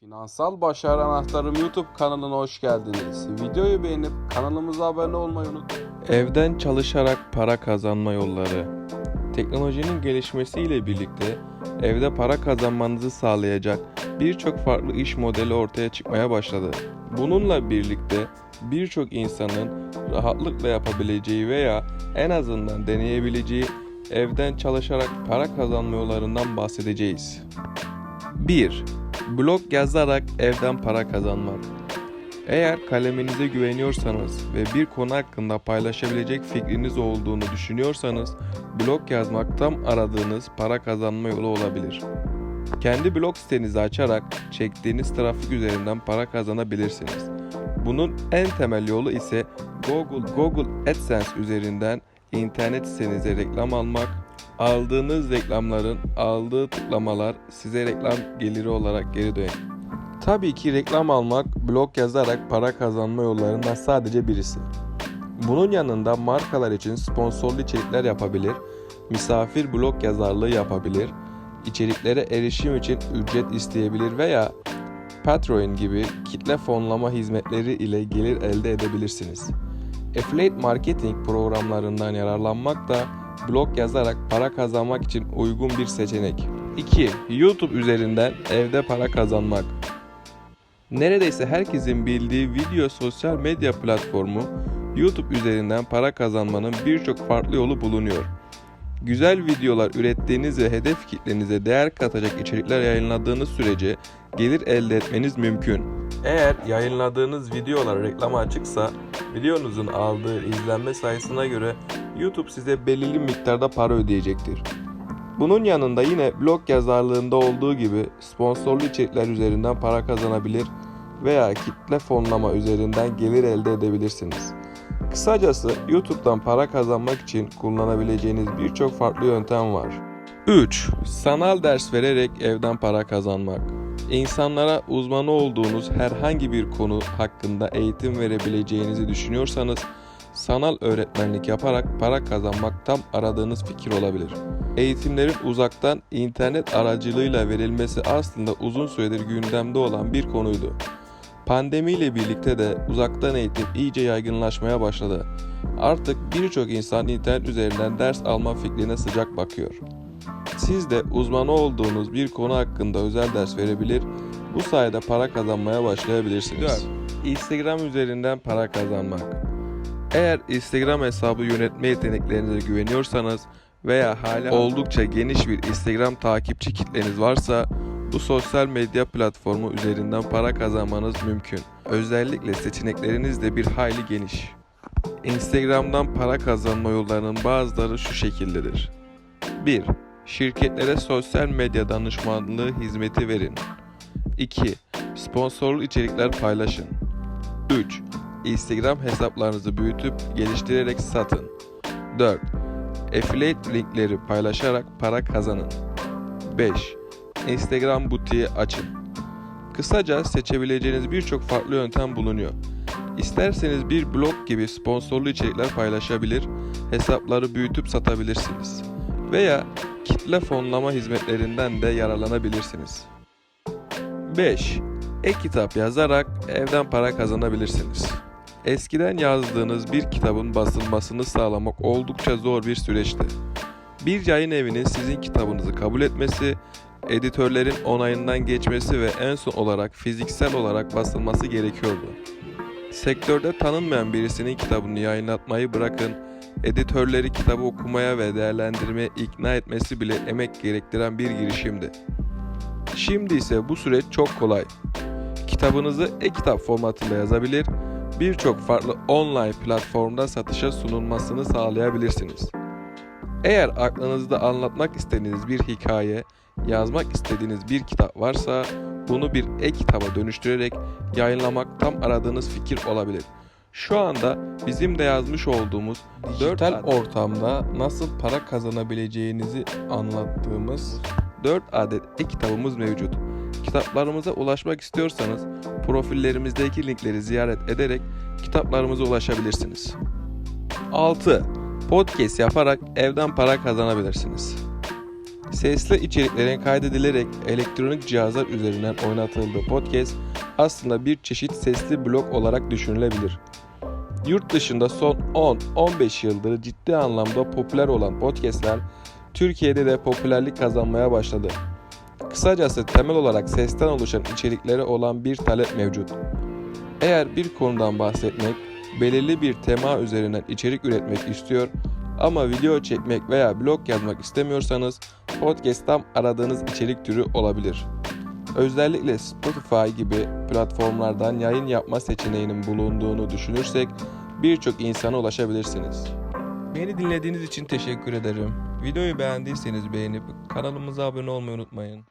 Finansal Başarı Anahtarım YouTube kanalına hoş geldiniz. Videoyu beğenip kanalımıza abone olmayı unutmayın. Evden çalışarak para kazanma yolları. Teknolojinin gelişmesiyle birlikte evde para kazanmanızı sağlayacak birçok farklı iş modeli ortaya çıkmaya başladı. Bununla birlikte birçok insanın rahatlıkla yapabileceği veya en azından deneyebileceği evden çalışarak para kazanma yollarından bahsedeceğiz. 1. Blog yazarak evden para kazanmak. Eğer kaleminize güveniyorsanız ve bir konu hakkında paylaşabilecek fikriniz olduğunu düşünüyorsanız blog yazmak tam aradığınız para kazanma yolu olabilir. Kendi blog sitenizi açarak çektiğiniz trafik üzerinden para kazanabilirsiniz. Bunun en temel yolu ise Google Google AdSense üzerinden internet sitenize reklam almak. Aldığınız reklamların aldığı tıklamalar size reklam geliri olarak geri dönüyor. Tabii ki reklam almak, blog yazarak para kazanma yollarından sadece birisi. Bunun yanında markalar için sponsorlu içerikler yapabilir, misafir blog yazarlığı yapabilir, içeriklere erişim için ücret isteyebilir veya Patreon gibi kitle fonlama hizmetleri ile gelir elde edebilirsiniz. Affiliate marketing programlarından yararlanmak da blog yazarak para kazanmak için uygun bir seçenek. 2. YouTube üzerinden evde para kazanmak. Neredeyse herkesin bildiği video sosyal medya platformu YouTube üzerinden para kazanmanın birçok farklı yolu bulunuyor. Güzel videolar ürettiğiniz ve hedef kitlenize değer katacak içerikler yayınladığınız sürece gelir elde etmeniz mümkün. Eğer yayınladığınız videolar reklama açıksa videonuzun aldığı izlenme sayısına göre YouTube size belirli miktarda para ödeyecektir. Bunun yanında yine blog yazarlığında olduğu gibi sponsorlu içerikler üzerinden para kazanabilir veya kitle fonlama üzerinden gelir elde edebilirsiniz. Kısacası YouTube'dan para kazanmak için kullanabileceğiniz birçok farklı yöntem var. 3. Sanal ders vererek evden para kazanmak. İnsanlara uzmanı olduğunuz herhangi bir konu hakkında eğitim verebileceğinizi düşünüyorsanız sanal öğretmenlik yaparak para kazanmak tam aradığınız fikir olabilir. Eğitimlerin uzaktan internet aracılığıyla verilmesi aslında uzun süredir gündemde olan bir konuydu. Pandemiyle birlikte de uzaktan eğitim iyice yaygınlaşmaya başladı. Artık birçok insan internet üzerinden ders alma fikrine sıcak bakıyor. Siz de uzmanı olduğunuz bir konu hakkında özel ders verebilir, bu sayede para kazanmaya başlayabilirsiniz. Instagram üzerinden para kazanmak. Eğer Instagram hesabı yönetme yeteneklerinize güveniyorsanız veya hala oldukça geniş bir Instagram takipçi kitleniz varsa bu sosyal medya platformu üzerinden para kazanmanız mümkün. Özellikle seçenekleriniz de bir hayli geniş. Instagram'dan para kazanma yollarının bazıları şu şekildedir. 1. Şirketlere sosyal medya danışmanlığı hizmeti verin. 2. Sponsorlu içerikler paylaşın. 3. Instagram hesaplarınızı büyütüp geliştirerek satın. 4. Affiliate linkleri paylaşarak para kazanın. 5. Instagram butiği açın. Kısaca seçebileceğiniz birçok farklı yöntem bulunuyor. İsterseniz bir blog gibi sponsorlu içerikler paylaşabilir, hesapları büyütüp satabilirsiniz. Veya kitle fonlama hizmetlerinden de yararlanabilirsiniz. 5. E-kitap yazarak evden para kazanabilirsiniz. Eskiden yazdığınız bir kitabın basılmasını sağlamak oldukça zor bir süreçti. Bir yayın evinin sizin kitabınızı kabul etmesi, editörlerin onayından geçmesi ve en son olarak fiziksel olarak basılması gerekiyordu. Sektörde tanınmayan birisinin kitabını yayınlatmayı bırakın, editörleri kitabı okumaya ve değerlendirmeye ikna etmesi bile emek gerektiren bir girişimdi. Şimdi ise bu süreç çok kolay. Kitabınızı e-kitap formatında yazabilir, birçok farklı online platformda satışa sunulmasını sağlayabilirsiniz. Eğer aklınızda anlatmak istediğiniz bir hikaye, yazmak istediğiniz bir kitap varsa bunu bir e-kitaba dönüştürerek yayınlamak tam aradığınız fikir olabilir. Şu anda bizim de yazmış olduğumuz dijital ortamda nasıl para kazanabileceğinizi anlattığımız 4 adet e-kitabımız mevcut. Kitaplarımıza ulaşmak istiyorsanız profillerimizdeki linkleri ziyaret ederek kitaplarımıza ulaşabilirsiniz. 6. Podcast yaparak evden para kazanabilirsiniz. Sesli içeriklerin kaydedilerek elektronik cihazlar üzerinden oynatıldığı podcast aslında bir çeşit sesli blog olarak düşünülebilir. Yurt dışında son 10-15 yıldır ciddi anlamda popüler olan podcastler Türkiye'de de popülerlik kazanmaya başladı. Kısacası temel olarak sesten oluşan içeriklere olan bir talep mevcut. Eğer bir konudan bahsetmek, belirli bir tema üzerinden içerik üretmek istiyor ama video çekmek veya blog yazmak istemiyorsanız podcast tam aradığınız içerik türü olabilir. Özellikle Spotify gibi platformlardan yayın yapma seçeneğinin bulunduğunu düşünürsek birçok insana ulaşabilirsiniz. Beni dinlediğiniz için teşekkür ederim. Videoyu beğendiyseniz beğenip kanalımıza abone olmayı unutmayın.